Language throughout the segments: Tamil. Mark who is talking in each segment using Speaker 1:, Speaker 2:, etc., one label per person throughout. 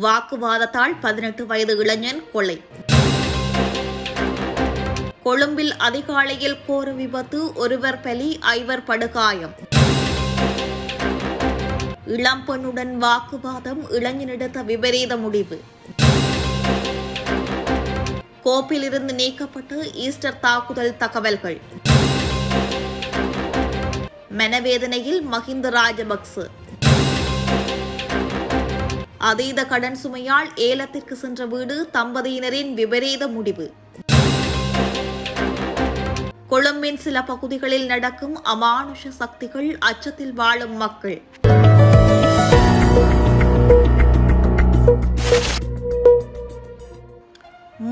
Speaker 1: வாக்குவாதத்தால் பதினெட்டு வயது இளைஞன் கொலை. கொழும்பில் அதிகாலையில் கோர விபத்து ஒருவர் பலி ஐவர் படுகாயம். இளம்பெண்ணுடன் வாக்குவாதம் இளைஞனெடுத்த விபரீத முடிவு. கோப்பிலிருந்து நீக்கப்பட்டு ஈஸ்டர் தாக்குதல் தகவல்கள். மனவேதனையில் மஹிந்த ராஜபக்சே. அதீத கடன் சுமையால் ஏலத்திற்கு சென்ற வீடு தம்பதியினரின் விபரீத முடிவு. கொழும்பின் சில பகுதிகளில் நடக்கும் அமானுஷ சக்திகள் அச்சத்தில் வாழும் மக்கள்.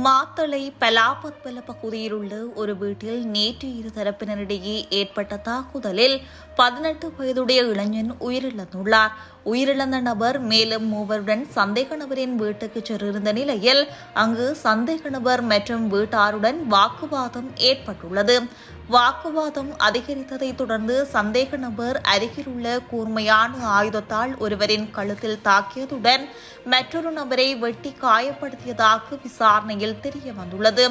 Speaker 1: மாத்தளை பலாபத்பல பகுதியில் உள்ள ஒரு வீட்டில் நேற்று இரு தரப்பினரிடையே ஏற்பட்ட தாக்குதலில் பதினெட்டு வயதுடைய இளைஞன் உயிரிழந்துள்ளார். உயிரிழந்த நபர் மேலும் மூவருடன் சந்தேக நபரின் வீட்டுக்கு சென்றிருந்த நிலையில் அங்கு சந்தேக நபர் மற்றும் வீட்டாருடன் வாக்குவாதம் ஏற்பட்டுள்ளது. வாக்குவாதம் அதிகரித்ததை தொடர்ந்து சந்தேக நபர் அருகிலுள்ள கூர்மையான ஆயுதத்தால் ஒருவரின் கழுத்தில் தாக்கியதுடன் மற்றொரு நபரை வெட்டி காயப்படுத்தியதாக விசாரணையில் தெரிய வந்துள்ளது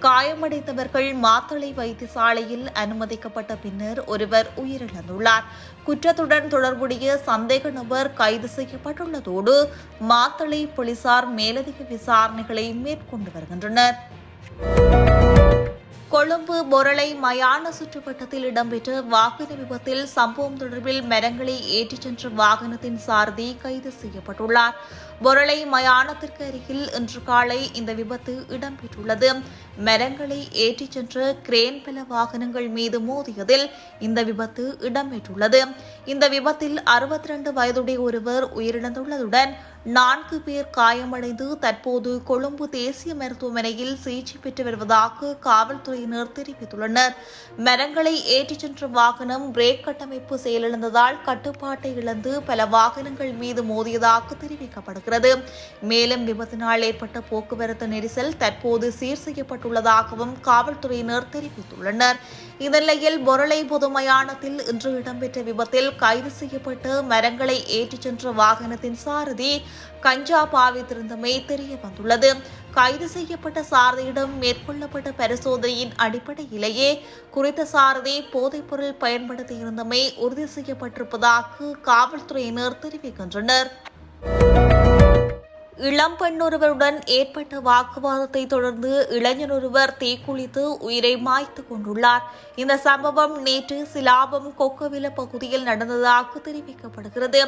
Speaker 1: காயமடைந்தவர்கள் மாத்தளை வைத்தியசாலையில் அனுமதிக்கப்பட்ட பின்னர் ஒருவர் உயிரிழந்துள்ளார். குற்றத்துடன் தொடர்புடைய சந்தேக நபர் கைது செய்யப்பட்டுள்ளதோடு மாத்தளை போலீசார் மேலதிக விசாரணைகளை மேற்கொண்டு வருகின்றனர். கொழும்பு பொருளை மயான சுற்றுவட்டத்தில் இடம்பெற்ற வாகன விபத்தில் சம்பவம் தொடர்பில் மரங்களை ஏற்றிச் சென்ற வாகனத்தின் சாரதி கைது செய்யப்பட்டுள்ளார். பொருளை மயானத்திற்கு அருகில் இன்று காலை இந்த விபத்து இடம்பெற்றுள்ளது. மரங்களை ஏற்றிச் சென்ற கிரேன் பல வாகனங்கள் மீது மோதியதில் இந்த விபத்து இடம்பெற்றுள்ளது. இந்த விபத்தில் அறுபத்தி ரெண்டு வயதுடைய ஒருவர் உயிரிழந்துள்ளதுடன் நான்கு பேர் காயமடைந்து தற்போது கொழும்பு தேசிய மருத்துவமனையில் சிகிச்சை பெற்று வருவதாக காவல்துறையினர் தெரிவித்துள்ளனர். மரங்களை ஏற்றிச் சென்ற வாகனம் பிரேக் கட்டமைப்பு செயலிழந்ததால் கட்டுப்பாட்டை இழந்து பல வாகனங்கள் மீது மோதியதாக தெரிவிக்கப்படுகிறது. மேலும் விபத்தினால் ஏற்பட்ட போக்குவரத்து நெரிசல் தற்போது சீர் செய்யப்பட்டுள்ளதாகவும் காவல்துறையினர் தெரிவித்துள்ளனர். இந்நிலையில் பொருளை பொதுமயானத்தில் இன்று இடம்பெற்ற விபத்தில் கைது செய்யப்பட்டு மரங்களை ஏற்றிச் சென்ற வாகனத்தின் சாரதி கஞ்சா பாவித்திருந்தமை தெரிய வந்துள்ளது. கைது செய்யப்பட்ட சாரதியிடம் மேற்கொள்ளப்பட்ட பரிசோதனையின் அடிப்படையிலேயே குறித்த சாரதி போதைப்பொருள் பயன்படுத்தியிருந்தமை உறுதி செய்யப்பட்டிருப்பதாக காவல்துறையினர் தெரிவிக்கின்றனர். இளம்பெண் ஒருவருடன் ஏற்பட்ட வாக்குவாதத்தை தொடர்ந்து இளைஞர் ஒருவர் தீக்குளித்து உயிரை மாய்த்து கொண்டுள்ளார் இந்த சம்பவம் நேற்று சிலாபம் கொக்கவில பகுதியில் நடந்ததாக தெரிவிக்கப்படுகிறது.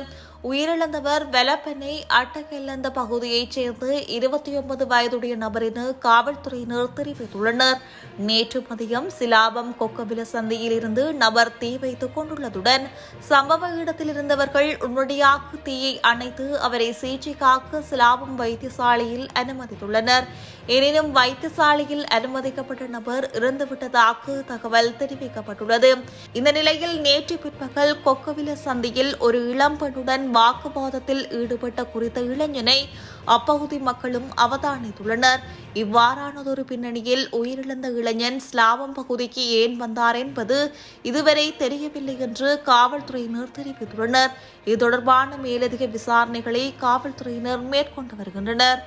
Speaker 1: உயிரிழந்தவர் வெலப்பெண்ணை அட்டகெல்லந்த பகுதியைச் சேர்ந்து இருபத்தி ஒன்பது வயதுடைய நபர் என காவல்துறையினர் தெரிவித்துள்ளனர். நேற்று மதியம் சிலாபம் கொக்கவில சந்தையில் இருந்து நபர் தீ வைத்துக் கொண்டுள்ளதுடன் சம்பவ இடத்தில் இருந்தவர்கள் உடனடியாக தீயை அணைத்து அவரை சிகிச்சைக்காக சிலாபம் வைத்தியசாலையில் அனுமதித்துள்ளனர். எனினும் வைத்தியசாலையில் அனுமதிக்கப்பட்ட நபர் இறந்துவிட்டதாக தகவல் தெரிவிக்கப்பட்டுள்ளது. இந்த நிலையில் நேற்று பிற்பகல் கொக்கவில சந்தையில் ஒரு இளம் பெண்ணுடன் வாக்குவாதத்தில் ஈடுபட்ட குறித்த இளைஞனை அப்பகுதி மக்களும் அவதானித்துள்ளனர். இவ்வாறானதொரு பின்னணியில் உயிரிழந்த இளைஞன் ஸ்லாவம் பகுதிக்கு ஏன் வந்தார் என்பது இதுவரை தெரியவில்லை என்று காவல்துறையினர் தெரிவித்துள்ளனர். இது தொடர்பான மேலதிக விசாரணைகளை காவல்துறையினர் மேற்கொண்டு வருகின்றனர்.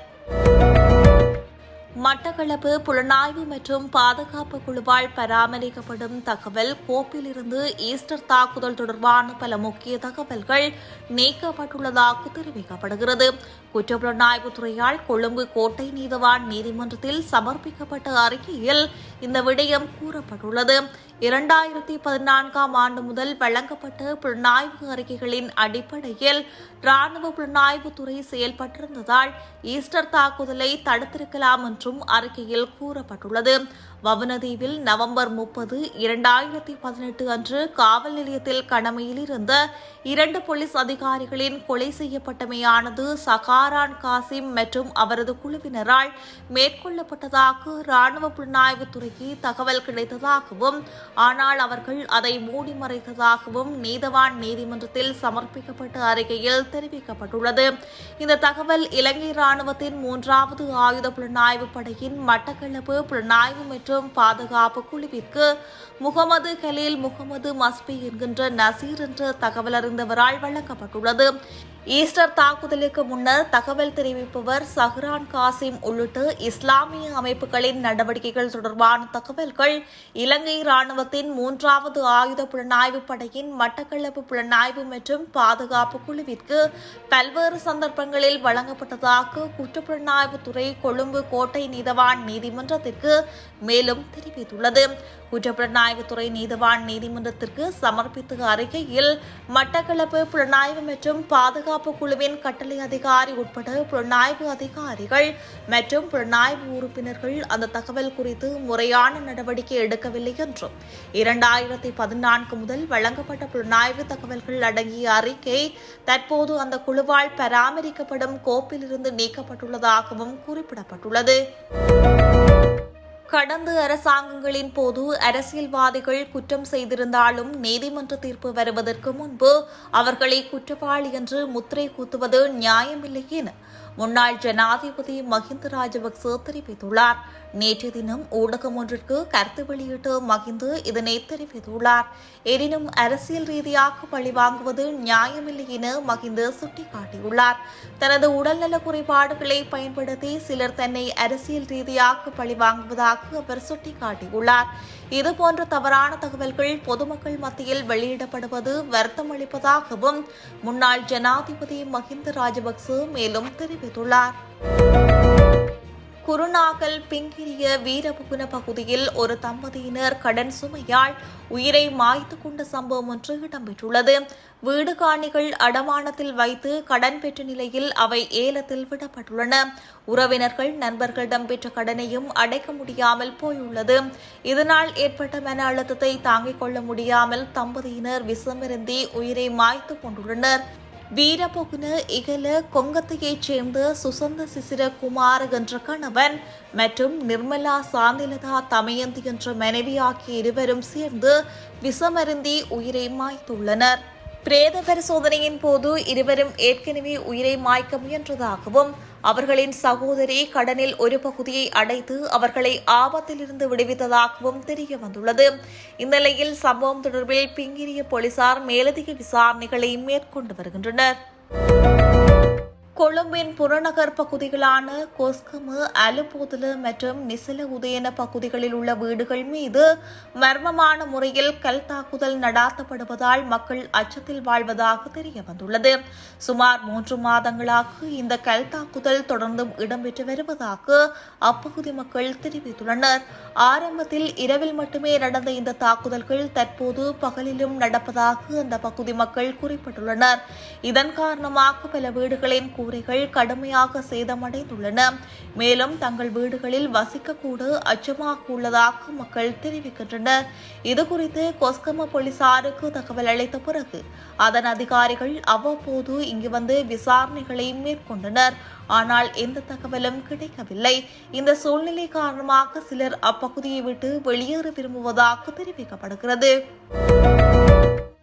Speaker 1: மட்டக்களப்பு புலனாய்வு மற்றும் பாதுகாப்பு குழுவால் பராமரிக்கப்படும் தகவல் கோப்பிலிருந்து ஈஸ்டர் தாக்குதல் தொடர்பான பல முக்கிய தகவல்கள் நீக்கப்பட்டுள்ளதாக தெரிவிக்கப்படுகிறது. குற்றப்புலனாய்வு துறையால் கொழும்பு கோட்டை நீதவான் நீதிமன்றத்தில் சமர்ப்பிக்கப்பட்ட அறிக்கையில் இந்த விடயம் கூறப்பட்டுள்ளது. இரண்டாயிரத்தி பதினான்காம் ஆண்டு முதல் வழங்கப்பட்ட புலனாய்வு அறிக்கைகளின் அடிப்படையில் ராணுவ புலனாய்வு துறை செயல்பட்டிருந்ததால் ஈஸ்டர் தாக்குதலை தடுத்திருக்கலாம் என்று என்றும் அறிக்கையில் கூறப்பட்டுள்ளது. வவுனதீவில் நவம்பர் முப்பது இரண்டாயிரத்தி பதினெட்டு அன்று காவல் நிலையத்தில் கடமையில் இருந்த இரண்டு போலீஸ் அதிகாரிகளின் கொலை செய்யப்பட்டமையானது சகாரான் காசிம் மற்றும் அவரது குழுவினரால் மேற்கொள்ளப்பட்டதாக ராணுவ புலனாய்வுத்துறைக்கு தகவல் கிடைத்ததாகவும் ஆனால் அவர்கள் அதை மூடி மறைத்ததாகவும் நீதவான் நீதிமன்றத்தில் சமர்ப்பிக்கப்பட்ட அறிக்கையில் தெரிவிக்கப்பட்டுள்ளது. இந்த தகவல் இலங்கை ராணுவத்தின் மூன்றாவது ஆயுத புலனாய்வு படையின் மட்டக்களப்பு புலனாய்வு மற்றும் மற்றும் பாதுகாப்பு குழுவிற்கு முகமது கலீல் முகமது மஸ்பி என்கின்ற நசீர் என்ற தகவல் அறிந்தவரால் வழங்கப்பட்டுள்ளது. ஈஸ்டர் தாக்குதலுக்கு முன்னர் தகவல் தெரிவிப்பவர் சஹ்ரான் காசிம் உள்ளிட்ட இஸ்லாமிய அமைப்புகளின் நடவடிக்கைகள் தொடர்பான தகவல்கள் இலங்கை ராணுவத்தின் மூன்றாவது ஆயுத புலனாய்வு படையின் மட்டக்களப்பு புலனாய்வு மற்றும் பாதுகாப்பு குழுவிற்கு பல்வேறு சந்தர்ப்பங்களில் வழங்கப்பட்டதாக குற்றப்புலனாய்வுத்துறை கொழும்பு கோட்டை நீதவான் நீதிமன்றத்திற்கு மேலும் தெரிவித்துள்ளது. குற்றப்புலனாய்வுத்துறை நீதவான் நீதிமன்றத்திற்கு சமர்ப்பித்த அறிக்கையில் மட்டக்களப்பு புலனாய்வு மற்றும் பாதுகாப்பு குழுவின் கட்டளை அதிகாரி உட்பட புலனாய்வு அதிகாரிகள் மற்றும் புலனாய்வு உறுப்பினர்கள் அந்த தகவல் குறித்து முறையான நடவடிக்கை எடுக்கவில்லை என்றும் இரண்டாயிரத்தி பதினான்கு முதல் வழங்கப்பட்ட புலனாய்வு தகவல்கள் அடங்கிய அறிக்கை தற்போது அந்த குழுவால் பராமரிக்கப்படும் கோப்பிலிருந்து நீக்கப்பட்டுள்ளதாகவும் குறிப்பிடப்பட்டுள்ளது. கடந்த அரசாங்கங்களின் போது அரசியல்வாதிகள் குற்றம் செய்திருந்தாலும் நீதிமன்ற தீர்ப்பு வருவதற்கு முன்பு அவர்களை குற்றவாளி என்று முத்திரை கூத்துவது நியாயமில்லை என முன்னாள் ஜனாதிபதி மஹிந்த ராஜபக்ச தெரிவித்துள்ளார். நேற்று தினம் ஊடகம் ஒன்றிற்கு கருத்து வெளியிட்டு மகிந்த இதனை தெரிவித்துள்ளார். எனினும் அரசியல் ரீதியாக பழிவாங்குவது நியாயமில்லை என மகிந்த சுட்டிக்காட்டியுள்ளார். தனது உடல்நல குறைபாடுகளை பயன்படுத்தி சிலர் தன்னை அரசியல் ரீதியாக பழிவாங்குவதாக அவர் சுட்டிக்காட்டியுள்ளார். இதுபோன்ற தவறான தகவல்கள் பொதுமக்கள் மத்தியில் வெளியிடப்படுவது வருத்தம் அளிப்பதாகவும் முன்னாள் ஜனாதிபதி மஹிந்த ராஜபக்ச மேலும் தெரிவித்துள்ளார். குருநாகல் பிங்கிரிய வீரபுகுன பகுதியில் ஒரு தம்பதியினர் கடன் சுமையால் உயிரை மாய்த்து கொண்ட சம்பவம் ஒன்று இடம்பெற்றுள்ளது. வீடு காணிகள் அடமானத்தில் வைத்து கடன் பெற்ற நிலையில் அவை ஏலத்தில் விடப்பட்டுள்ளன. உறவினர்கள் நண்பர்களிடம் பெற்ற கடனையும் அடைக்க முடியாமல் போயுள்ளது. இதனால் ஏற்பட்ட மன அழுத்தத்தை தாங்கிக் கொள்ள முடியாமல் தம்பதியினர் விஷமிருந்தி உயிரை மாய்த்து கொண்டுள்ளனர். வீரபொகுன இகல கொங்கத்தையைச் சேர்ந்த சுசந்த சிசிர குமார் என்ற கணவன் மற்றும் நிர்மலா சாந்திலதா தமயந்தி என்ற மனைவி ஆகிய இருவரும் சேர்ந்து விஷமருந்தி உயிரை மாய்த்துள்ளனர். பிரேத பரிசோதனையின் போது இருவரும் ஏற்கனவே உயிரை மாய்க்க முயன்றதாகவும் அவர்களின் சகோதரி கடனில் ஒரு பகுதியை அடைத்து அவர்களை ஆபத்திலிருந்து விடுவித்ததாகவும் தெரிய வந்துள்ளது இந்நிலையில் சம்பவம் தொடர்பில் பிங்கிரிய போலீசார் மேலதிக விசாரணைகளை மேற்கொண்டு வருகின்றனர். கொழும்பின் புறநகர் பகுதிகளான கோஸ்கமு அலுபூதலு மற்றும் நிசல உதயன பகுதிகளில் உள்ள வீடுகள் மீது மர்மமான முறையில் கல் தாக்குதல் நடாத்தப்படுவதால் மக்கள் அச்சத்தில் வாழ்வதாக தெரிய வந்துள்ளது சுமார் மூன்று மாதங்களாக இந்த கல் தாக்குதல் தொடர்ந்தும் இடம்பெற்று வருவதாக அப்பகுதி மக்கள் தெரிவித்துள்ளனர். ஆரம்பத்தில் இரவில் மட்டுமே நடந்த இந்த தாக்குதல்கள் தற்போது பகலிலும் நடப்பதாக அந்த பகுதி மக்கள் குறிப்பிட்டுள்ளனர். இதன் காரணமாக பல வீடுகளின் கூரைகள் கடுமையாக சேதமடைந்துள்ளன. மேலும் தங்கள் வீடுகளில் வசிக்கக்கூட அச்சமாக உள்ளதாக மக்கள் தெரிவிக்கின்றனர். இதுகுறித்து கொஸ்கம போலீசாருக்கு தகவல் அளித்த பிறகு அதன் அதிகாரிகள் அவ்வப்போது இங்கு வந்து விசாரணைகளை மேற்கொண்டனர். ஆனால் எந்த தகவலும் கிடைக்கவில்லை. இந்த சூழ்நிலை காரணமாக சிலர் அப்பகுதியை விட்டு வெளியேற விரும்புவதாக தெரிவிக்கப்படுகிறது.